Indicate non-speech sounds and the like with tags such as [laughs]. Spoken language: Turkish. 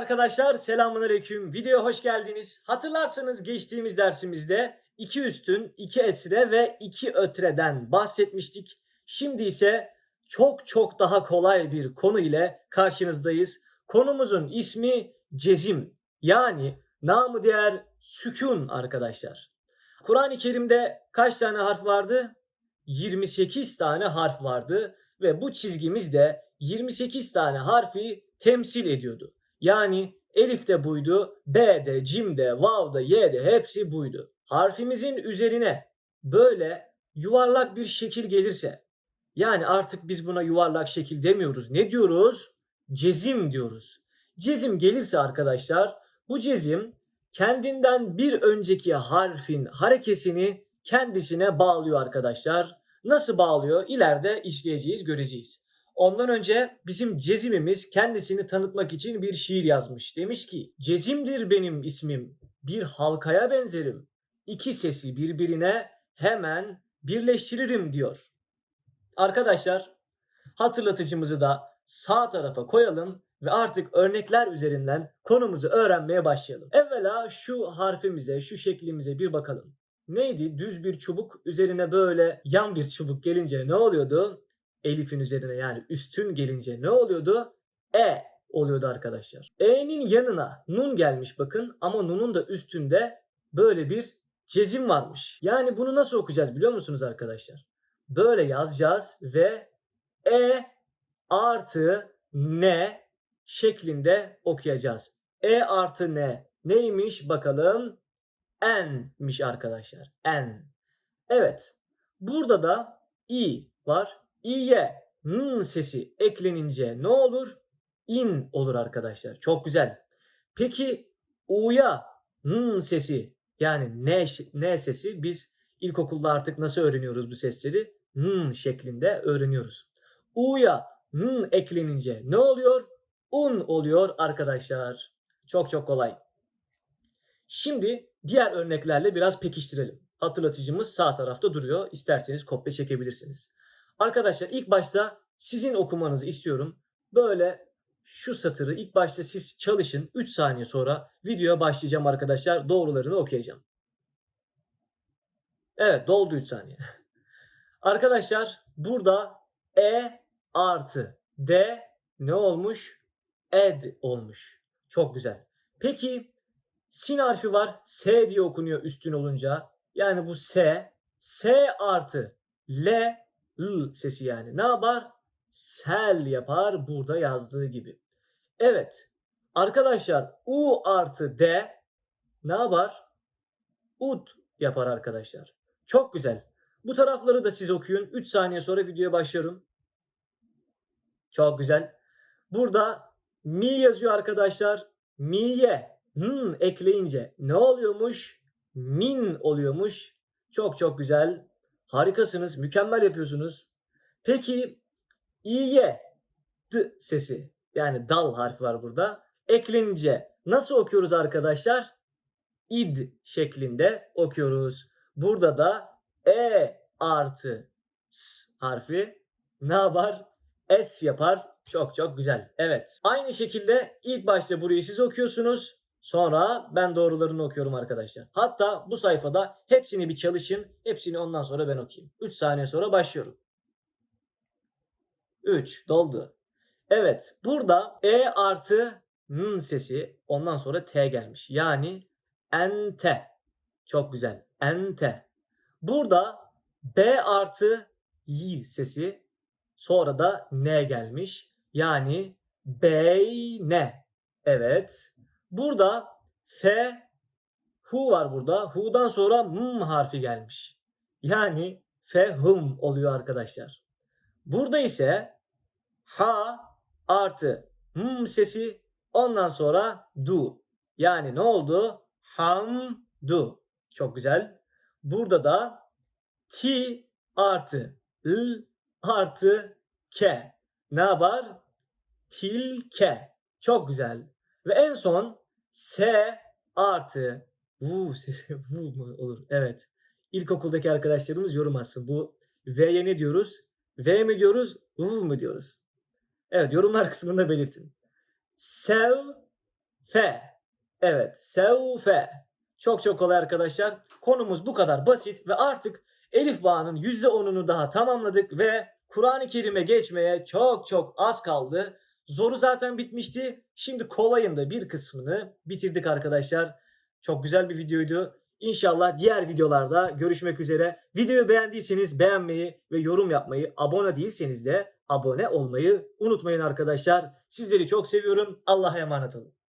arkadaşlar, selamünaleyküm. Videoya hoş geldiniz. Hatırlarsanız geçtiğimiz dersimizde 2 üstün, 2 esre ve 2 ötreden bahsetmiştik. Şimdi ise çok çok daha kolay bir konu ile karşınızdayız. Konumuzun ismi cezim. Yani namı diğer sükun arkadaşlar. Kur'an-ı Kerim'de kaç tane harf vardı? 28 tane harf vardı ve bu çizgimiz de 28 tane harfi temsil ediyordu. Yani Elif de buydu, B de, Cim de, Vav da, Y de hepsi buydu. Harfimizin üzerine böyle yuvarlak bir şekil gelirse yani artık biz buna yuvarlak şekil demiyoruz. Ne diyoruz? Cezim diyoruz. Cezim gelirse arkadaşlar bu cezim kendinden bir önceki harfin harekesini kendisine bağlıyor arkadaşlar. Nasıl bağlıyor? İleride işleyeceğiz, göreceğiz. Ondan önce bizim cezimimiz kendisini tanıtmak için bir şiir yazmış. Demiş ki cezimdir benim ismim bir halkaya benzerim. İki sesi birbirine hemen birleştiririm diyor. Arkadaşlar hatırlatıcımızı da sağ tarafa koyalım ve artık örnekler üzerinden konumuzu öğrenmeye başlayalım. Evvela şu harfimize, şu şeklimize bir bakalım. Neydi? Düz bir çubuk üzerine böyle yan bir çubuk gelince ne oluyordu? Elif'in üzerine yani üstün gelince ne oluyordu? E oluyordu arkadaşlar. E'nin yanına nun gelmiş bakın ama nunun da üstünde böyle bir cezim varmış. Yani bunu nasıl okuyacağız biliyor musunuz arkadaşlar? Böyle yazacağız ve E artı N şeklinde okuyacağız. E artı N neymiş bakalım? N'miş arkadaşlar. N. Evet. Burada da I var. İ'ye n sesi eklenince ne olur? İn olur arkadaşlar. Çok güzel. Peki U'ya n sesi yani ne, ne sesi biz ilkokulda artık nasıl öğreniyoruz bu sesleri? N şeklinde öğreniyoruz. U'ya n eklenince ne oluyor? Un oluyor arkadaşlar. Çok çok kolay. Şimdi diğer örneklerle biraz pekiştirelim. Hatırlatıcımız sağ tarafta duruyor. İsterseniz kopya çekebilirsiniz. Arkadaşlar ilk başta sizin okumanızı istiyorum. Böyle şu satırı ilk başta siz çalışın. 3 saniye sonra videoya başlayacağım arkadaşlar. Doğrularını okuyacağım. Evet doldu 3 saniye. [laughs] Arkadaşlar burada E artı D ne olmuş? Ed olmuş. Çok güzel. Peki sin harfi var. S diye okunuyor üstün olunca. Yani bu S. S artı L L sesi yani. Ne yapar? Sel yapar burada yazdığı gibi. Evet. Arkadaşlar U artı D ne yapar? Ud yapar arkadaşlar. Çok güzel. Bu tarafları da siz okuyun. 3 saniye sonra videoya başlıyorum. Çok güzel. Burada mi yazıyor arkadaşlar. Mi'ye hmm ekleyince ne oluyormuş? Min oluyormuş. Çok çok güzel. Harikasınız. Mükemmel yapıyorsunuz. Peki i'ye d sesi yani dal harfi var burada. Eklenince nasıl okuyoruz arkadaşlar? id şeklinde okuyoruz. Burada da e artı s harfi ne yapar? S yapar. Çok çok güzel. Evet. Aynı şekilde ilk başta burayı siz okuyorsunuz. Sonra ben doğrularını okuyorum arkadaşlar. Hatta bu sayfada hepsini bir çalışın. Hepsini ondan sonra ben okuyayım. 3 saniye sonra başlıyorum. 3 doldu. Evet burada E artı n sesi ondan sonra T gelmiş. Yani ente. Çok güzel. Ente. Burada B artı y sesi sonra da N gelmiş. Yani beyne. Evet. Burada F hu var burada. Hu'dan sonra m harfi gelmiş. Yani fehum oluyor arkadaşlar. Burada ise ha artı m sesi ondan sonra du. Yani ne oldu? Ham du. Çok güzel. Burada da ti artı l artı ke. Ne var? Tilke. Çok güzel. Ve en son S artı vu [laughs] sesi vu mu olur? Evet. İlkokuldaki arkadaşlarımız yorum atsın. Bu V'ye ne diyoruz? V mi diyoruz? U mu diyoruz? Evet yorumlar [laughs] kısmında belirtin. Sev Fe. Evet, sevfe. Çok çok kolay arkadaşlar. Konumuz bu kadar basit ve artık Elif Bağ'ın %10'unu daha tamamladık ve Kur'an-ı Kerim'e geçmeye çok çok az kaldı. Zoru zaten bitmişti. Şimdi kolayın da bir kısmını bitirdik arkadaşlar. Çok güzel bir videoydu. İnşallah diğer videolarda görüşmek üzere. Videoyu beğendiyseniz beğenmeyi ve yorum yapmayı, abone değilseniz de abone olmayı unutmayın arkadaşlar. Sizleri çok seviyorum. Allah'a emanet olun.